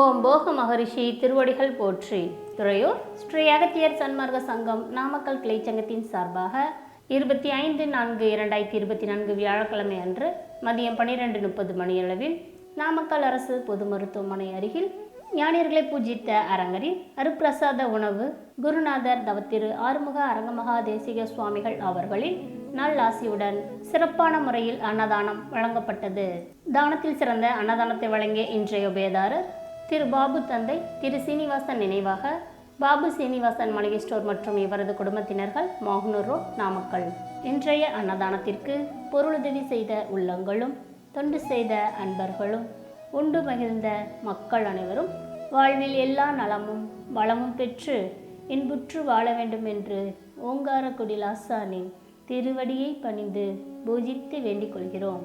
ஓம் போக மகரிஷி திருவடிகள் போற்றி. துறையூர் ஸ்ரீ அகத்தியர் சன்மார்க்க சங்கம் நாமக்கல் கிளைச்சங்கத்தின் சார்பாக இருபத்தி ஐந்து நான்கு இரண்டாயிரத்தி இருபத்தி நான்கு வியாழக்கிழமை அன்று மதியம் பன்னிரெண்டு முப்பது மணியளவில் நாமக்கல் அரசு பொது மருத்துவமனை அருகில் ஞானியர்களை பூஜித்த அரங்கரில் அருப்பிரசாத உணவு குருநாதர் தவத்திரு ஆறுமுக அரங்கமகா தேசிக சுவாமிகள் அவர்களின் நல்லாசியுடன் சிறப்பான முறையில் அன்னதானம் வழங்கப்பட்டது. தானத்தில் சிறந்த அன்னதானத்தை வழங்கிய இன்றைய உபயதாரர் திரு பாபு தந்தை திரு சீனிவாசன் நினைவாக பாபு சீனிவாசன் மளிகை ஸ்டோர் மற்றும் இவரது குடும்பத்தினர்கள் மோகனூர் ரோட் நாமக்கல். இன்றைய அன்னதானத்திற்கு பொருளுதவி செய்த உள்ளங்களும் தொண்டு செய்த அன்பர்களும் உண்டு மகிழ்ந்த மக்கள் அனைவரும் வாழ்வில் எல்லா நலமும் வளமும் பெற்று இன்புற்று வாழ வேண்டும் என்று ஓங்காரக்குடி லாசானின் திருவடியை பணிந்து பூஜித்து வேண்டிக் கொள்கிறோம்.